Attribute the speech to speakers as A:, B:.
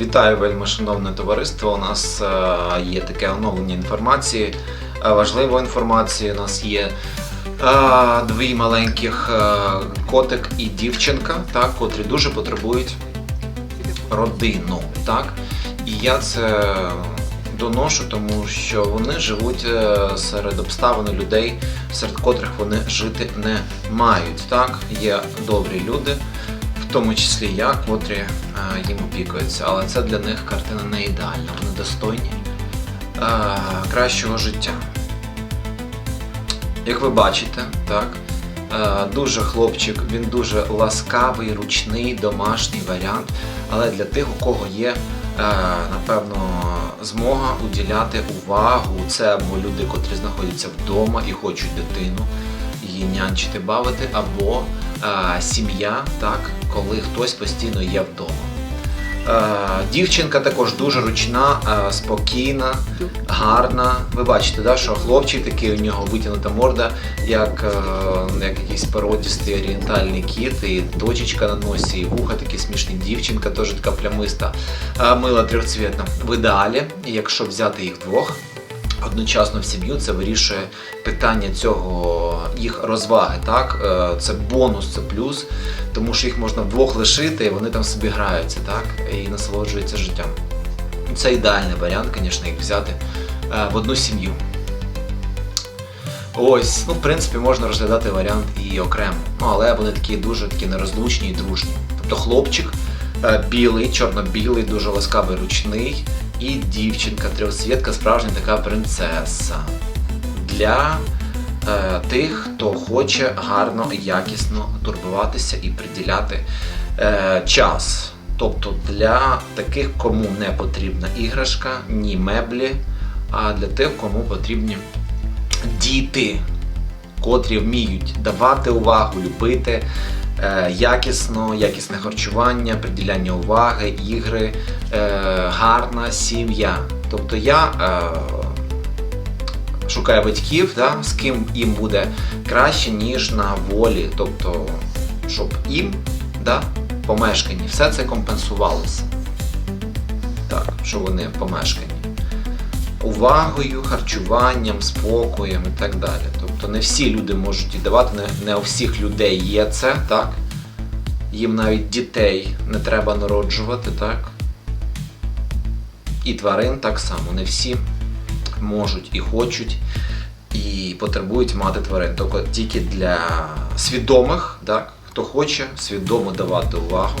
A: Вітаю, вельми шановне товариство. У нас е, є таке оновлення інформації, е, важливої інформації. У нас є е, дві маленьких котик і дівчинка, так, котрі дуже потребують родину. Так? І я це доношу, тому що вони живуть серед обставин людей, серед котрих вони жити не мають. Так? Є добрі люди, в тому числі я, котрі їм опікуються. Але це для них картина не ідеальна. Вони достойні кращого життя. Як ви бачите, так, дуже хлопчик, він дуже ласкавий, ручний, домашній варіант. Але для тих, у кого є, напевно, змога уділяти увагу, це або люди, котрі знаходяться вдома і хочуть дитину, її нянчити, бавити, або сім'я, так, коли хтось постійно є вдома. Дівчинка також дуже ручна, спокійна, гарна. Ви бачите, да, що хлопчик такий у нього витягнута морда, як, е, як якийсь породістий орієнтальний кіт, і точечка на носі, і вуха такі смішні. Дівчинка теж така плямиста, мила трьохцвітна. В ідеалі, якщо взяти їх двох. Одночасно в сім'ю це вирішує питання цього їх розваги. Так, Е, це бонус, це плюс, тому що їх можна вдвох лишити, і вони там собі граються, так і насолоджуються життям. Це ідеальний варіант, звісно, їх взяти е, в одну сім'ю. Ось, ну, в принципі, можна розглядати варіант і окремо. Ну, але вони такі дуже такі нерозлучні і дружні. Тобто хлопчик е, білий, чорно-білий, дуже ласкавий ручний, і дівчинка, трьохцвітка, справжня така принцеса. Для е, тих, хто хоче гарно і якісно турбуватися і приділяти е, час. Тобто для таких, кому не потрібна іграшка, ні меблі, а для тих, кому потрібні діти, котрі вміють давати увагу, любити якісно, якісне харчування, приділяння уваги, ігри, е, гарна сім'я. Тобто я е, шукаю батьків, да, з ким їм буде краще, ніж на волі. Тобто, щоб їм да, помешканні все це компенсувалося. Так, що вони помешкані увагою, харчуванням, спокоєм і так далі. Тобто не всі люди можуть і давати, не, не у всіх людей є це, так? Їм навіть дітей не треба народжувати, так? І тварин так само. Не всі можуть і хочуть, і потребують мати тварин. Тобто тільки для свідомих, так? хто хоче свідомо давати увагу,